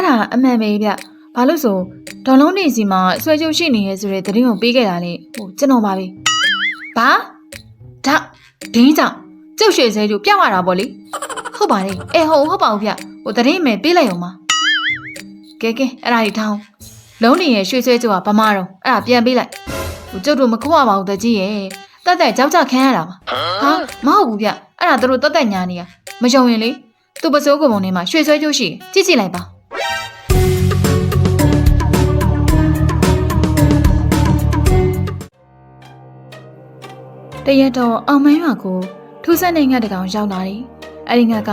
အဲ့ဒါအမှန်ပဲဗျဘာလို့ဆိုဒေါ်လုံးနေစီမှာဆွဲချုပ်ရှိနေရဲဆိုတဲ့သတင်းကိုပေးခဲ့တာလေဟိုကျွန်တော်ပါပဲဘာဒါဒင်းကြောင့်ကျုပ်ရွှေစဲကျိုးပြောင်းရတာပေါ့လေဟုတ်ပါတယ်အေးဟုတ်ဟုတ်ပါဘူးဗျဟိုသတင်းမယ်ပေးလိုက်အောင်ပါကဲကဲအဲ့ဒါကြီးထောင်းလုံးနေရဲ့ရွှေဆွဲကျိုးကဗမာတော့အဲ့ဒါပြန်ပေးလိုက်ဟိုကျုပ်တို့မခွာပါဘူးတကြီးရဲ့တက်တက်ကြောက်ကြခံရတာပါဟာမဟုတ်ဘူးဗျအဲ့ဒါတို့တက်တက်ညာနေရမယုံရင်လေသူ့ပစိုးကုံပုံထဲမှာရွှေဆွဲကျိုးရှိတယ်ကြည့်ကြည့်လိုက်ပါ တရက်တော့အောင်မန်းရွာကိုထူးဆန်းတဲ့ငှက်တစ်ကောင်ရောက်လာတယ်။အဲဒီငှက်က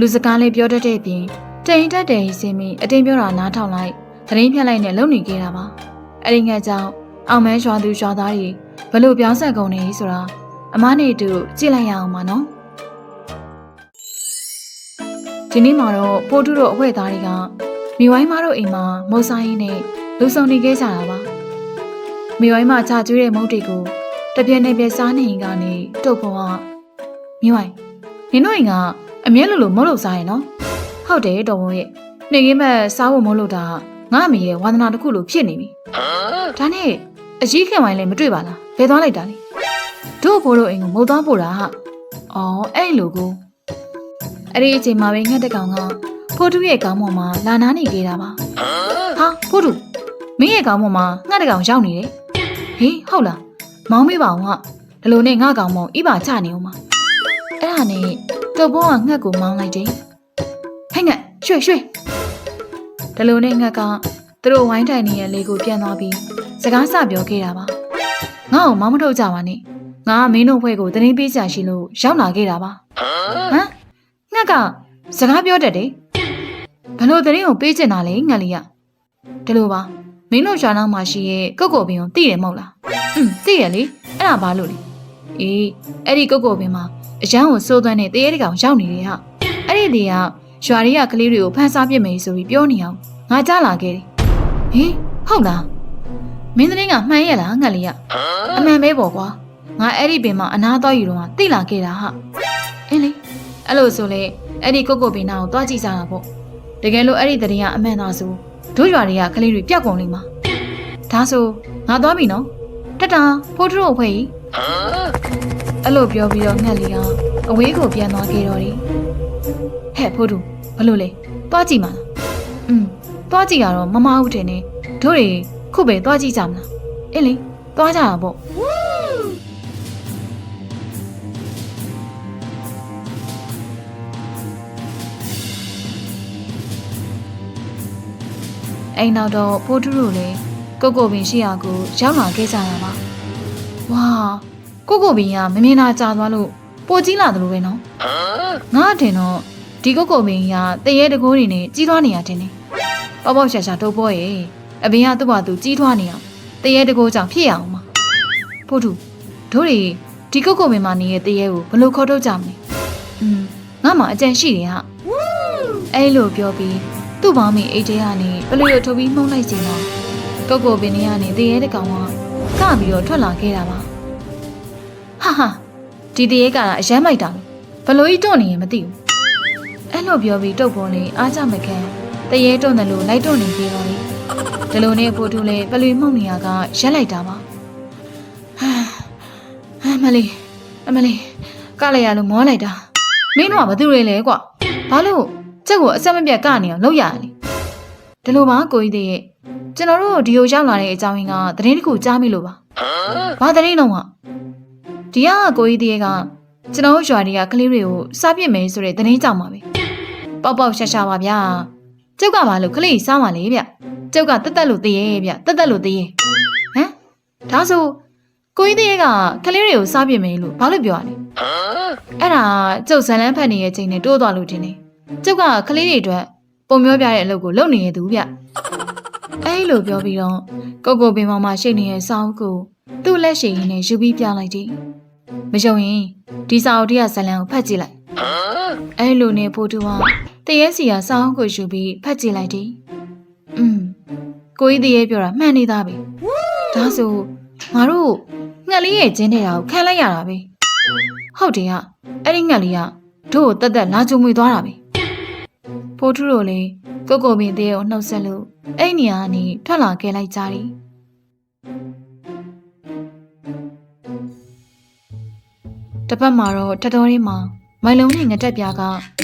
လူစကားလေးပြောတတ်တဲ့အပြင်တိန်တက်တယ်စင်းပြီးအတင်းပြောတာနားထောင်လိုက်သတင်းဖြတ်လိုက်နဲ့လုံနေခဲ့တာပါ။အဲဒီငှက်ကြောင့်အောင်မန်းရွာသူရွာသားတွေဘလို့ပြောင်းဆက်ကုန်နေဆိုတာအမားနဲ့အတူကြည့်လိုက်ရအောင်ပါနော်။ဒီနေ့မှာတော့ပိုးတူတို့အဝဲသားတွေကမိဝိုင်းမတို့အိမ်မှာမုတ်ဆိုင်ရင်းနဲ့လူဆောင်နေခဲ့ကြတာပါ။မိဝိုင်းမချကျွေးတဲ့မုတ်တွေကို တပြက်နဲ့ပြက်စားနေရင်ကနေတုတ်ပေါ်ကမြဝိုင်းနင်တို့အိမ်ကအမြဲလိုလိုမုတ်လို့စားရင်နော်ဟုတ်တယ်တော်ဘုံရဲ့နေကင်းမဲ့စားဖို့မုတ်လို့တာငါအမေရဲ့ဝါသနာတစ်ခုလိုဖြစ်နေပြီဒါနဲ့အကြီးခင်ဝိုင်းလည်းမတွေ့ပါလားဘယ်သွားလိုက်တာလဲတို့ဘိုးတို့အိမ်ကိုမုတ်သွားပို့တာဟာအော်အဲ့လိုကိုအဲ့ဒီအချိန်မှာပဲငှက်တကောင်ကဖိုးတူရဲ့ကောင်းမမှာလာနာနေခဲ့တာပါဟာဖိုးတူမင်းရဲ့ကောင်းမမှာငှက်တကောင်ရောက်နေတယ်ဟေးဟုတ်လား မောင်းမေးပါအောင်ဟာဒီလိုနဲ့ငါကောင်မောင်ဣပါချနေအောင်ပါအဲ့ဒါနဲ့တုတ်ဘောကငှက်ကိုမောင်းလိုက်တယ်ဟဲ့ငှက်ရွှေ့ရွှေ့ဒီလိုနဲ့ငှက်ကသူတို့ဝိုင်းထိုင်နေတဲ့လေကိုပြန်သွားပြီးစကားစပြောခဲ့တာပါငါ့ကိုမောင်းမထုတ်ကြပါနဲ့ငါကမင်းတို့ဖွဲ့ကိုတရင်ပေးချာရှိလို့ရောက်လာခဲ့တာပါဟမ်ငှက်ကစကားပြောတတ်တယ်ဘလို့တရင်ကိုပေးချင်တာလဲငှက်လေးကဒီလိုပါ မင်းတို့ရွာနောက်မှာရှိရဲ့ကုတ်ကိုပင်ကိုသိတယ်မဟုတ်လားอืมသိရလေအဲ့ဒါဘာလို့လဲအေးအဲ့ဒီကုတ်ကုတ်ပင်မှာအရန်ကိုစိုးသွမ်းတဲ့တရေတကောင်ရောက်နေတယ်ဟာအဲ့ဒီတည်းကရွာတွေကကလေးတွေကိုဖန်ဆားပစ်မယ်ဆိုပြီးပြောနေအောင်ငါကြားလာခဲ့တယ်ဟေးဟုတ်လားမင်းသတင်းကမှန်ရဲ့လားငှက်လေးကအမှန်ပဲပေါ့ကွာငါအဲ့ဒီပင်မှာအနာတော့ယူတော့သိလာခဲ့တာဟာအင်းလေအဲ့လိုဆိုလေအဲ့ဒီကုတ်ကုတ်ပင်နာကိုတွားကြည့်ကြတာပေါ့တကယ်လို့အဲ့ဒီသတင်းကအမှန်သားဆို တို့ရွာတွေကကလေးတွေပြောက်ကုန်လိမ့်မှာဒါဆိုငါသွားပြီနော်တက်တာဖိုးထရို့အဖွဲကြီးအဲ့လိုပြောပြီးတော့ငှက်လေးကအဝေးကိုပြန်သွားခဲ့တော့တယ်ဟဲ့ဖိုးထူဘလို့လဲသွားကြည့်မလားอืมသွားကြည့်ရတော့မမဟုတ်တယ်နဲ့တို့တွေခုပဲသွားကြည့်ကြမလားအေးလေသွားကြတာပေါ့ အိမ်နောက်တော့ဖိုးထူတို့လည်းကိုကိုပင်ရှိရာကိုရောက်လာခဲ့ကြတာပါ။ဝါကိုကိုပင်ကမမြင်တာကြာသွားလို့ပိုကြီးလာတယ်လို့ပဲနော်။ငါအထင်တော့ဒီကိုကိုပင်ကတရေတကိုးတွေနဲ့ကြီးထွားနေရတင်နေ။ပေါက်ပေါက်ရှာရှာတုပ်ပေါ်ရဲ့အပင်ကသူ့ဘာသူကြီးထွားနေအောင်တရေတကိုးကြောင့်ဖြစ်ရအောင်ပါ။ဖို့သူတို့တွေဒီကိုကိုပင်မှာနေတဲ့တရေကိုဘယ်လိုခေါ်ထုတ်ကြမလဲ။อืมငါမှအကြံရှိတယ်ဟာ။အဲ့လိုပြောပြီး သူ့ဘောင်းမီအိတ်ထဲကနေဘလို့ရထုတ်ပြီးမှုန်းလိုက်ချိန်မှာကိုကိုပင်နေရနေတရေတကောင်ကကပြီးတော့ထွက်လာခဲ့တာပါဟာဟာဒီတရေကအရမ်းမိုက်တာဘလို့ကြီးတွန့်နေရင်မသိဘူးအဲ့လိုပြောပြီးတုတ်ပေါ်လေးအားကြမခံတရေတွန့်တယ်လို့လိုက်တွန့်နေသေးတော့လေဒီလိုနဲ့ဖိုးထူးလေးပလွေမှုန့်နေရကရက်လိုက်တာပါဟာအမလေးအမလေးကလည်းရလို့မောလိုက်တာမင်းတို့ကဘာသူတွေလဲကွာဘာလို့ ကျက်ကိုအဆက်မပြတ်ကနေအောင်လုပ်ရလေဒီလိုပါကိုကြီးတရေကျွန်တော်တို့ဒီကိုရောက်လာတဲ့အကြောင်းရင်းကသတင်းတစ်ခုကြားမိလို့ပါ။ဘာသတင်းတော့ကဒီကကိုကြီးတည်းကကျွန်တော်တို့ရွာတွေကကလေးတွေကိုစားပြစ်မယ်ဆိုတဲ့သတင်းကြောင့်ပါပဲ။ပေါက်ပေါက်ရှာရှာပါဗျာ။ကျုပ်ကဘာလို့ကလေးစားမှလဲဗျ။ကျုပ်ကတက်တက်လို့တည်ရဲ့ဗျ။တက်တက်လို့တည်ရဲ့။ဟမ်ဒါဆိုကိုကြီးတည်းကကလေးတွေကိုစားပြစ်မယ်လို့ဘာလို့ပြောရလဲ။အဲ့ဒါကျုပ်ဇလန်းဖတ်နေရဲ့ချိန်နဲ့တိုးသွားလို့တင်နေ။ ကျုပ်ကကလေးတွေအတွက်ပုံမျောပြတဲ့အလုပ်ကိုလုပ်နေရသူဗျ။အဲ့လိုပြောပြီးတော့ကိုကိုပင်ပေါ်မှာရှိနေတဲ့စာအုပ်ကိုသူ့လက်ရှိရင်းနဲ့ယူပြီးပြလိုက်တယ်။မယုံရင်ဒီစာအုပ်တည်းကဇလံကိုဖတ်ကြည့်လိုက်။အဲ့လိုနဲ့ဖိုးတူကတရေစီကစာအုပ်ကိုယူပြီးဖတ်ကြည့်လိုက်တယ်။อืมကိုကြီးတရေပြောတာမှန်နေသားပဲ။ဒါဆိုငါတို့ငှက်လေးရဲ့ကျင်းနေတာကိုခံလိုက်ရတာပဲ။ဟုတ်တယ်ကအဲ့ဒီငှက်လေးကတို့ကိုတက်တက်လာကြုံမွေသွားတာပဲ။ ဖိုးထုတို့လည်းကိုကိုပင်သေးကိုနှုတ်ဆက်လို့အဲ့နေရာကနေထွက်လာခဲ့လိုက်ကြတယ်တစ်ပတ်မှာတော့တတော်ရင်းမှာမိုင်လုံးနဲ့ငတက်ပြားက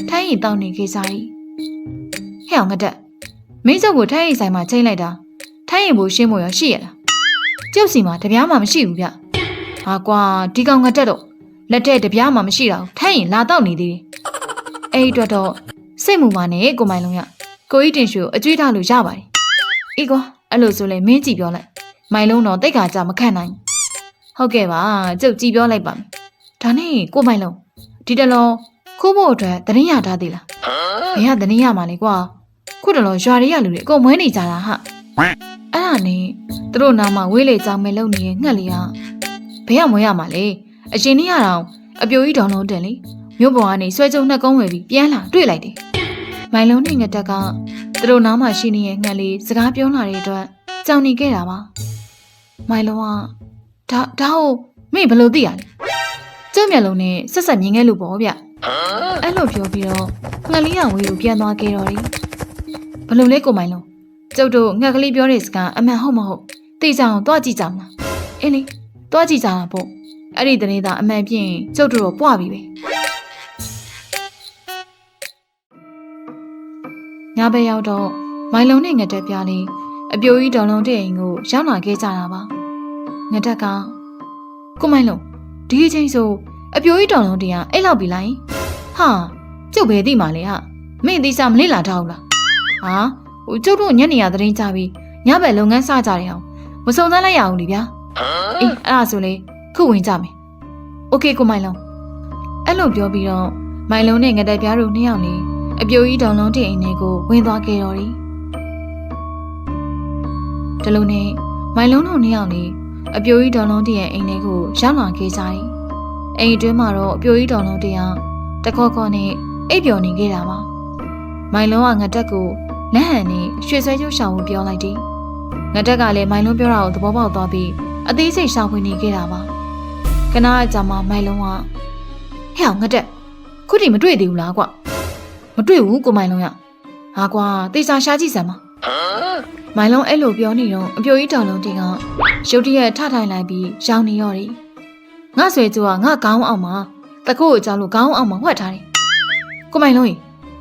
ထိုင်းရီတောက်နေခဲ့ကြတယ်ဟဲ့အောင်ငတက်မင်းစုပ်ကိုထိုင်းရီဆိုင်မှာချိန်လိုက်တာထိုင်းရီဘူရှင်းမို့ရရှိရလားကျုပ်စီမှာတပြားမှမရှိဘူးဗျဟာကွာဒီကောင်ငတက်တော့လက်ထက်တပြားမှမရှိတော့ထိုင်းရီလာတော့နေသေးတယ်အဲ့ဒီအတွက်တော့ စိတ်မူပါနဲ့ကိုမိုင်လုံးရကိုကြီးတင်ရွှေကိုအကျွေးထားလို့ရပါတယ်အေးကွာအဲ့လိုဆိုလဲမင်းကြည့်ပြောလိုက်မိုင်လုံးတော့တိတ်ခါကြမခံနိုင်ဘူးဟုတ်ကဲ့ပါကျုပ်ကြည့်ပြောလိုက်ပါမယ်ဒါနဲ့ကိုမိုင်လုံးဒီတလုံးခိုးဖို့အတွက်တရင်ရထားသေးလားဘယ်ကတရင်ရမှာလဲကွာခုတလုံးရွာတွေကလူတွေအကုန်မွဲနေကြတာဟာအဲ့ဒါနဲ့သူတို့နားမှာဝေးလေကြောင်မဲ့လုံနေတဲ့ငှက်လေးကဘယ်ကမွဲရမှာလဲအရှင်နေရတော့အပြိုကြီးတောင်လုံးတင်လေ မြို့ပေါ်ကနေဆွဲကြုံနှက်ကုန်းဝယ်ပြီးပြန်လာတွေ့လိုက်တယ်မိုင်လုံးနဲ့ငတက်ကသူတို့နားမှာရှိနေတဲ့ငှက်လေးစကားပြောလာတဲ့အတွက်ကြောင်နေခဲ့တာပါမိုင်လုံးကဒါဒါဟုတ်မင်းဘယ်လိုသိရလဲကျုပ်မျက်လုံးနဲ့ဆက်ဆက်မြင်ခဲ့လို့ပေါ့ဗျအဲ့လိုပြောပြီးတော့ငှက်လေးကဝေးကိုပြန်သွားခဲ့တော့တယ်ဘယ်လိုလဲကိုမိုင်လုံးကျုပ်တို့ငှက်ကလေးပြောတဲ့စကားအမှန်ဟုတ်မဟုတ်သိကြအောင်တွားကြည့်ကြမလားအင်းလေတွားကြည့်ကြတာပေါ့အဲ့ဒီတနေ့သာအမှန်ပြင်းကျုပ်တို့တော့ပွားပြီပဲ ဘက်ရောက်တော့မိုင်လုံးနဲ့ငတက်ပြားလေးအပြိုကြီးတော်လုံးတဲ့အိမ်ကိုရောက်လာခဲ့ကြတာပါငတက်ကကိုမိုင်လုံးဒီအချိန်ဆိုအပြိုကြီးတော်လုံးတင်ကအဲ့လောက်ပြီလိုက်ဟာကျုပ်ပဲသိမှလဲဟာမင်းသိစားမလေးလာထားဘူးလားဟာဟိုကျုပ်တို့ညနေရသတင်းကြပြီးညဘက်လုပ်ငန်းစကြတယ်အောင်မစုံစမ်းလိုက်ရအောင်လေဗျာအေးအဲ့ဒါဆိုလေခုဝင်ကြမယ်โอเคကိုမိုင်လုံးအဲ့လိုပြောပြီးတော့မိုင်လုံးနဲ့ငတက်ပြားတို့နှစ်ယောက်နေ အပြိုကြီးတော်လုံးတင်အိမ်ထဲကိုဝင်သွားခဲ့တော်တယ်ဒီလိုနဲ့မိုင်လုံးတို့နှစ်ယောက်နေအပြိုကြီးတော်လုံးတင်ရဲ့အိမ်ထဲကိုရောက်လာခဲ့ကြတယ်အိမ်အတွင်းမှာတော့အပြိုကြီးတော်လုံးတင်ကတခေါခေါနဲ့အိပ်ပျော်နေခဲ့တာပါမိုင်လုံးကငတက်ကိုလက်ဟန်နဲ့ရွှေဆွဲကျိုးရှောင်ဖို့ပြောလိုက်တယ်ငတက်ကလည်းမိုင်လုံးပြောတာကိုသဘောပေါက်သွားပြီးအသေးစိတ်ရှောင်ဝင်နေခဲ့တာပါကနာအကြမှာမိုင်လုံးကဟဲ့အောင်ငတက်ခုထိမတွေ့သေးဘူးလားကွ မတွေ့ဘူးကိုမိုင်လုံးရဟာကွာတေချာရှာကြည့်စမ်းပါမိုင်လုံးအဲ့လိုပြောနေတော့အပြိုကြီးတောင်လုံးတင်ကရုတ်တရက်ထထိုင်လိုက်ပြီးရောင်နေရော်တယ်ငါဆွေကျိုးကငါခေါင်းအောင်မှာတကုတ်အကြောင်းလို့ခေါင်းအောင်မှာဝှက်ထားတယ်ကိုမိုင်လုံးကြီး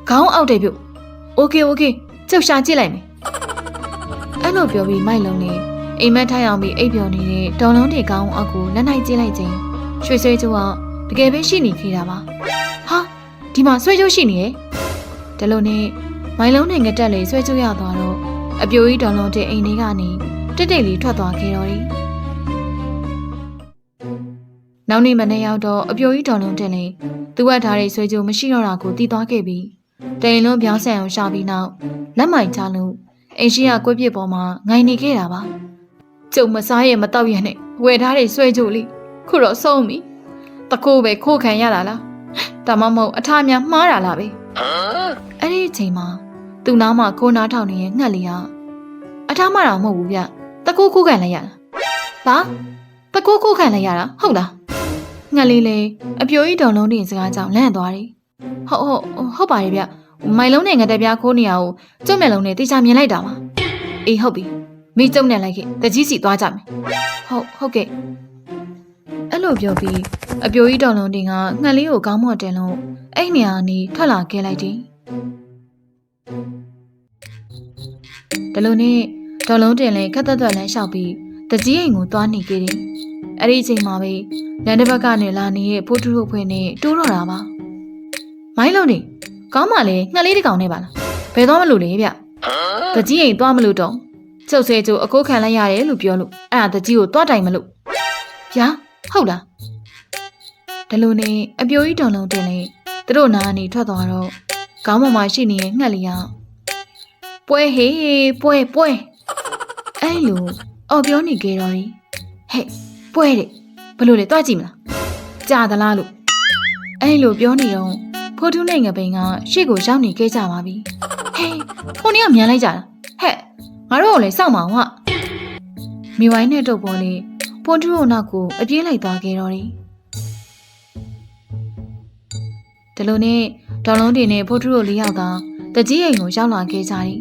ခေါင်းအောက်တယ်ပြုတ်โอเคโอเคကျုပ်ရှာကြည့်လိုက်မယ်အဲ့လိုပြောပြီးမိုက်လုံးနေအိမ်မက်ထိုင်အောင်ပြီးအိပ်ပျော်နေတဲ့ဒေါ်လုံးတေကောင်းအောက်ကိုလက်နိုင်ကြည့်လိုက်ခြင်းရွှေဆွဲကျိုးကတကယ်ပဲရှိနေခဲ့တာပါဟာ ဒီမှာဆွဲကျိုးရှိနေရဲ့ဒါလို့နဲ့မိုင်လုံးနဲ့ငတက်လေးဆွဲကျိုးရသွားတော့အပြိုကြီးဒေါ်လုံးတေအိမ်လေးကနေတိတ်တိတ်လေးထွက်သွားခဲ့တော့တယ်နောက်နေ့မနေ့ရောက်တော့အပြိုကြီးဒေါ်လုံးတင်လေးသူ့ဝတ်ထားတဲ့ဆွဲကြိုးမရှိတော့တာကိုတည်သွားခဲ့ပြီးတိန်လုံးပြောင်းဆန်အောင်ရှာပြီးနောက်လက်မိုင်ချလို့အိမ်ရှိကကွက်ပြစ်ပေါ်မှာငိုင်နေခဲ့တာပါကျုံမစားရဲ့မတော့ရနဲ့ဝယ်ထားတဲ့ဆွဲကြိုးလေးခုတော့ဆုံးပြီတခိုးပဲခိုးခံရတာလား ဒါမှမဟုတ်အထာများမှားတာလားပဲအဲ့ဒီအချိန်မှာသူ့နားမှာခိုးနားထောင်နေတဲ့ငှက်လေးကအထာမှတော့မဟုတ်ဘူးဗျတခိုးခိုးခံလိုက်ရတာဘာတခိုးခိုးခံလိုက်ရတာဟုတ်လားငှက်လေးလေအပြိုကြီးတော်လုံးတင်စကားကြောင့်လန့်သွားတယ်ဟုတ်ဟုတ်ဟုတ်ပါတယ်ဗျမိုင်လုံးနဲ့ငတက်ပြားခိုးနေရအောင်ကျုံမျက်လုံးနဲ့တေချာမြင်လိုက်တာပါအေးဟုတ်ပြီမိကျုံနဲ့လိုက်ခဲ့တကြီးစီသွားကြမယ်ဟုတ်ဟုတ်ကဲ့အဲ့ လိုပြောပြီးအပြိုကြီးတော်လုံးတင်ကငှက်လေးကိုကောင်းမော့တင်လို့အဲ့နေရာကနေထွက်လာခဲ့လိုက်တယ်ဒါလို့နဲ့တော်လုံးတင်လည်းခက်သက်သက်လမ်းလျှောက်ပြီးတကြီးအိမ်ကိုသွားနေခဲ့တယ်အဲ့ဒီအချိန်မှာပဲလန်တစ်ဘက်ကနေလာနေတဲ့ဖိုးထူးတို့ဖွင့်နေတိုးတော့တာပါမိုင်းလုံးနေကောင်းပါလေငှက်လေးတစ်ကောင်နဲ့ပါလားဘယ်သွားမလို့လဲဗျတကြီးအိမ်သွားမလို့တော့ကျုပ်ဆဲကျိုးအကိုခံလိုက်ရတယ်လို့ပြောလို့အဲ့ဒါတကြီးကိုသွားတိုင်မလို့ဗျာ ဟုတ်လားဒါလို့နဲ့အပြိုကြီးတော်လုံးတင်လေသူတို့နားကနေထွက်သွားတော့ခေါင်းပေါ်မှာရှိနေတဲ့ငှက်လေးကပွဲဟေးပွဲပွဲအဲ့လိုအော်ပြောနေကြတော့လေဟဲ့ပွဲတဲ့ဘလို့လဲတွားကြည့်မလားကြာသလားလို့အဲ့လိုပြောနေတော့ဖိုးထူးနဲ့ငပိန်ကရှေ့ကိုရောက်နေခဲ့ကြပါပြီဟေးခုနှစ်ယောက်မြန်လိုက်ကြတာဟဲ့ငါတို့ကလည်းစောင့်မအောင်ဟာမိဝိုင်းနဲ့တုပ်ပေါ်လေး ဖိုးထူးတို့နောက်ကိုအပြေးလိုက်သွားခဲ့တော့တယ်ဒီလိုနဲ့ဒေါ်လုံးတင်နဲ့ဖိုးထူးတို့လေးယောက်ကတကြီးအိမ်ကိုရောက်လာခဲ့ကြတယ်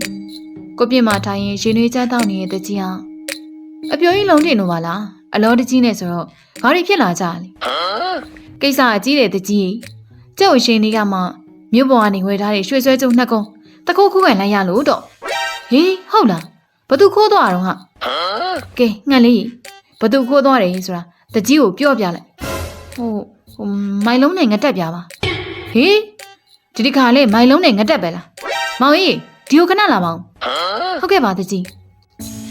ကိုပြစ်မှာထိုင်ရင်ရှင်နှွေးချမ်းတောက်နေတဲ့တကြီးဟာအပြိုကြီးလုံးတင်လို့ပါလားအလောတကြီးနဲ့ဆိုတော့ဘာတွေဖြစ်လာကြလဲကိစ္စအကြီးတဲ့တကြီးကျုပ်ရှင်လေးကမှမြို့ပေါ်ကနေဝယ်ထားတဲ့ရွှေဆွဲကျုံနှစ်ကုန်းတကူခုခံလိုက်ရလို့တော့ဟေးဟုတ်လားဘသူခိုးသွားတော့ဟာကဲငှက်လေး ဘသူခိုးသွားတယ်ဆိုတာတကြီးကိုပြောပြလိုက်ဟိုဟိုမိုင်လုံးနဲ့ငတက်ပြပါဟေးဒီဒီခါလေးမိုင်လုံးနဲ့ငတက်ပဲလားမောင်ကြီးဒီကိုခဏလာပါဦးဟုတ်ကဲ့ပါတကြီး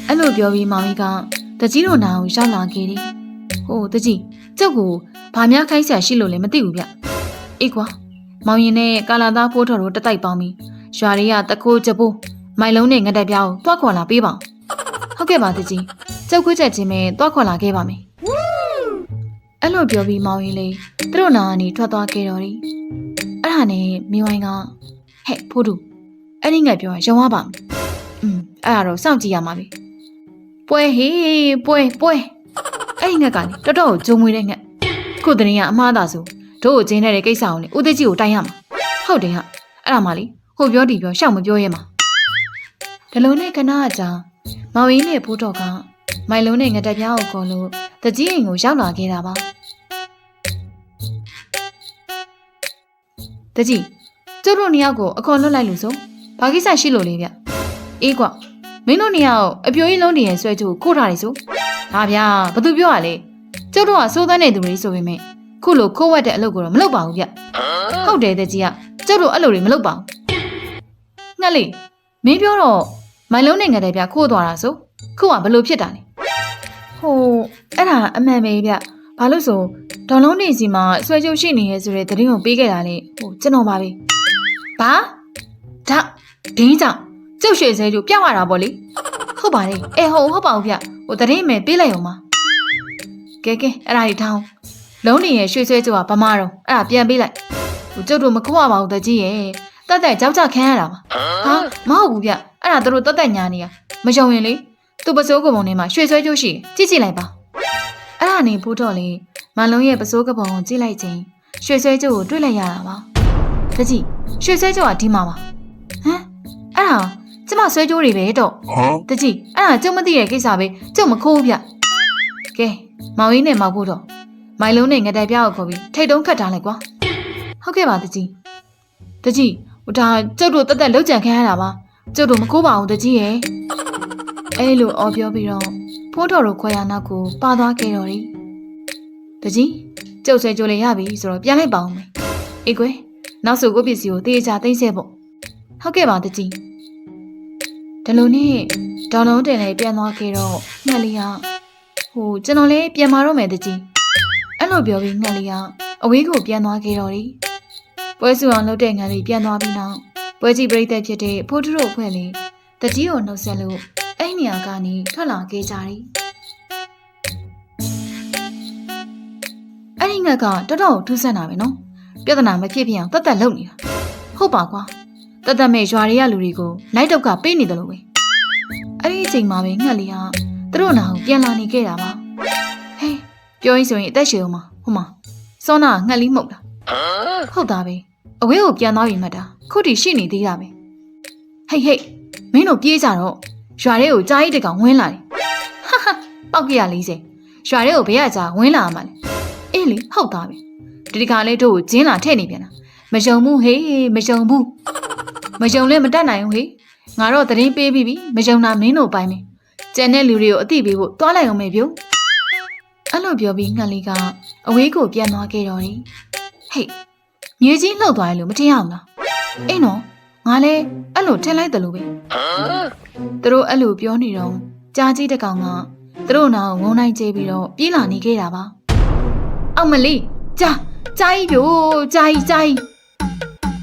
အဲ့လိုပြောပြီးမောင်ကြီးကတကြီးတို့နာကိုရောက်လာခဲ့တယ်ဟိုတကြီးကျုပ်ကိုဘာများခိုင်းဆရာရှိလို့လဲမသိဘူးဗျအေးကွာမောင်ရင်နဲ့ကာလာသားဖိုးတော်တို့တတိုက်ပေါင်းပြီးရွာတွေကတကိုးကြပိုးမိုင်လုံးနဲ့ငတက်ပြားကိုတွားခေါ်လာပေးပါအောင်ဟုတ် ကဲ့ပါတကြီးကျုပ်ခွချက်ချင်းပဲတွားခေါ်လာခဲ့ပါမယ်အဲ့လိုပြောပြီးမောင်ရင်လေးသူတို့နာကနေထွက်သွားခဲ့တော်တယ်အဲ့ဒါနဲ့မိဝိုင်းကဟဲ့ဖိုးတူအဲ့ဒီငါပြောရင်ရုံသွားပါမယ်อืมအဲ့ဒါတော့စောင့်ကြည့်ရမှာပဲပွဲဟေးပွဲပွဲအဲ့ဒီငါကလေတော်တော်ကိုဂျုံမွေးတဲ့ငါခုတရင်ကအမှားသာဆိုတို့ကိုကျင်းတဲ့ကိစ္စကိုလေဦးသိကြီးကိုတိုင်ရမှာဟုတ်တယ်ဟာအဲ့ဒါမှလေဟိုပြောဒီပြောရှောက်မပြောရဲမှာဒလုံးနဲ့ကနာအကြောင်း မောင်ရင်းနဲ့ဖိုးတော်ကမိုင်လုံးနဲ့ငတက်ပြားကိုခေါ်လို့တကြီးအိမ်ကိုရောက်လာခဲ့တာပါတကြီးကျုပ်တို့နှစ်ယောက်ကိုအခေါ်လွတ်လိုက်လို့ဆိုဘာကိစ္စရှိလို့လဲဗျအေးကွမင်းတို့နှစ်ယောက်အပြိုကြီးလုံးနေရဆွဲချိုးခိုးထားတယ်ဆိုဟာဗျာဘာသူပြောရလဲကျုပ်တို့ကစိုးသန်းနေသူတွေဆိုပေမဲ့ခုလိုခိုးဝက်တဲ့အလုပ်ကိုတော့မလုပ်ပါဘူးဗျဟုတ်တယ်တကြီးကကျုပ်တို့အဲ့လိုတွေမလုပ်ပါဘူးငှက်လေးမင်းပြောတော့ မိုင်လုံးနဲ့ငတဲ့ဗျခိုးသွားတာဆိုခုကဘလို့ဖြစ်တာလဲဟိုအဲ့ဒါအမှန်ပဲဗျဘာလို့ဆိုဒေါ်လုံးနေစီမှာဆွဲချုပ်ရှိနေရဲဆိုတဲ့သတင်းကိုပေးခဲ့တာလေဟိုကျွန်တော်ပါပဲဘာဒါဒင်းကြောင့်ကျုပ်ရွှေစဲကျိုးပြောက်ရတာပေါ့လေဟုတ်ပါလေအဲဟုတ်ဟုတ်ပါဘူးဗျဟိုသတင်းမယ်ပေးလိုက်အောင်ပါကဲကဲအဲ့ဒါကြီးထောင်းလုံးနေရဲ့ရွှေဆွဲကျိုးကဗမာတော့အဲ့ဒါပြန်ပေးလိုက်ဟိုကျုပ်တို့မခိုးရပါဘူးတကြီးရဲ့ တက်တက်ကြောက်ကြခံရတာပါဟာမဟုတ်ဘူးဗျအဲ့ဒါသူတို့တက်တက်ညာနေရမယုံရင်လေသူ့ပစိုးကပုံထဲမှာရွှေဆွဲကျိုးရှိကြည့်ကြည့်လိုက်ပါအဲ့ဒါနေဖို့တော့လေမလုံးရဲ့ပစိုးကပုံကိုကြည့်လိုက်ချင်းရွှေဆွဲကျိုးကိုတွေ့လိုက်ရတာပါတကြီးရွှေဆွဲကျိုးကဒီမှာပါဟမ်အဲ့ဒါကျမဆွဲကြိုးတွေပဲတော့ Huh? တကြီးအဲ့ဒါကျုံမသိတဲ့ကိစ္စပဲကျုံမခိုးဘူးဗျကဲမောင်ရင်းနဲ့မောက်ဖို့တော့မိုင်လုံးနဲ့ငတိုင်ပြားကိုခေါ်ပြီးထိတ်တုံးခတ်ထားလိုက်ကွာဟုတ်ကဲ့ပါတကြီးတကြီးဟို ဒါကျုပ်တို့တက်တက်လောက်ကြံခံရတာပါကျုပ်တို့မခိုးပါဘူးတကြီးရဲ့အဲ့လိုအော်ပြောပြီးတော့ဖိုးတော်တို့ခွဲရနောက်ကိုပါသွားခဲ့တော်တယ်တကြီးကျုပ်ဆွဲကြိုးလေးရပြီဆိုတော့ပြန်လိုက်ပါအောင်မယ်အေးကွယ်နောက်ဆိုကိုယ့်ပစ္စည်းကိုတေးချသိမ့်ဆက်ဖို့ဟုတ်ကဲ့ပါတကြီးဒီလိုနဲ့ဒေါ်လုံးတင်လေးပြန်သွားခဲ့တော့ငှက်လေးကဟိုကျွန်တော်လည်းပြန်มาတော့မယ်တကြီးအဲ့လိုပြောပြီးငှက်လေးကအဝေးကိုပြန်သွားခဲ့တော့တယ် ပွဲစုအောင်လုပ်တဲ့ငှက်လေးပြန်သွားပြီးနောက်ပွဲကြည့်ပြိတ္တဖြစ်တဲ့ဖိုးထုတို့အဖွဲ့လေးတကြီးကိုနှုတ်ဆက်လို့အဲ့နေရာကနေထွက်လာခဲ့ကြတယ်အဲ့ဒီငှက်ကတော်တော်ထူးဆန်းတာပဲနော်ပြဿနာမဖြစ်ဖြစ်အောင်တတ်တတ်လုပ်နေတာဟုတ်ပါကွာတတ်တတ်မဲ့ရွာတွေကလူတွေကိုလိုက်တော့ကပေးနေတယ်လို့ပဲအဲ့ဒီအချိန်မှာပဲငှက်လေးဟာသူတို့နာကိုပြန်လာနေခဲ့တာပါဟေးပြောရင်ဆိုရင်အသက်ရှည်အောင်မဟုတ်မစောနာကငှက်လေးမှုတ်တာဟုတ်တာပဲ အဝေးကိုပြန်သွားပြီမှတ်တာခုထိရှိနေသေးတာပဲဟေးဟေးမင်းတို့ပြေးကြတော့ရွာတွေကိုကြားကြီးတကောင်ဝင်လာတယ်ဟာဟာပောက်ကရ40ရွာတွေကိုဘယ်ကကြာဝင်လာမှလဲအေးလေဟုတ်တာပဲဒီဒီကလေးတို့ကိုဂျင်းလာထည့်နေပြန်တာမယုံဘူးဟေးမယုံဘူးမယုံလဲမတတ်နိုင်ဘူးဟေငါတော့သတင်းပေးပြီးပြီမယုံတာမင်းတို့ပိုင်းမယ်ကျန်တဲ့လူတွေကိုအသိပေးဖို့တွားလိုက်အောင်မယ်ပြုအဲ့လိုပြောပြီးငှက်လေးကအဝေးကိုပြန်သွားခဲ့တော့တယ်ဟေး မြေကြီးလှုပ်သွားတယ်လို့မထင်ရအောင်လားအေးနော်ငါလဲအဲ့လိုထင်လိုက်တယ်လို့ပဲသူတို့အဲ့လိုပြောနေတော့ကြားကြီးတစ်ကောင်ကသူတို့နာကိုငုံနိုင်ကျပြီးတော့ပြေးလာနေခဲ့တာပါအောင်မလေးကြားကြားကြီးပြို့ကြားကြီးကြားကြီး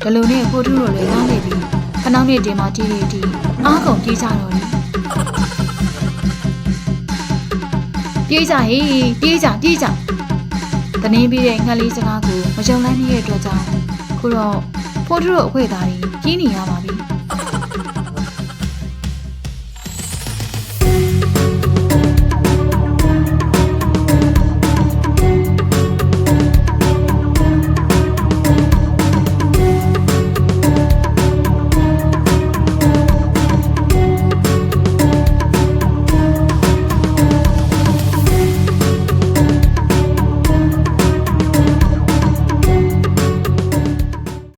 ဒီလိုနဲ့ကိုထုတို့လည်းနားနေပြီးခဏနဲ့တင်မာတီးတီးတီးအားကုန်ပြေးကြတော့တယ်ပြေးကြဟေးပြေးကြပြေးကြ တနင်းပြီးတဲ့ငှက်လေးစကားကိုမယုံလန်းနေတဲ့အတွက်ကြောင့်ခုတော့ဖိုးထုတို့အခွေသားတွေကြီးနေရပါပြီ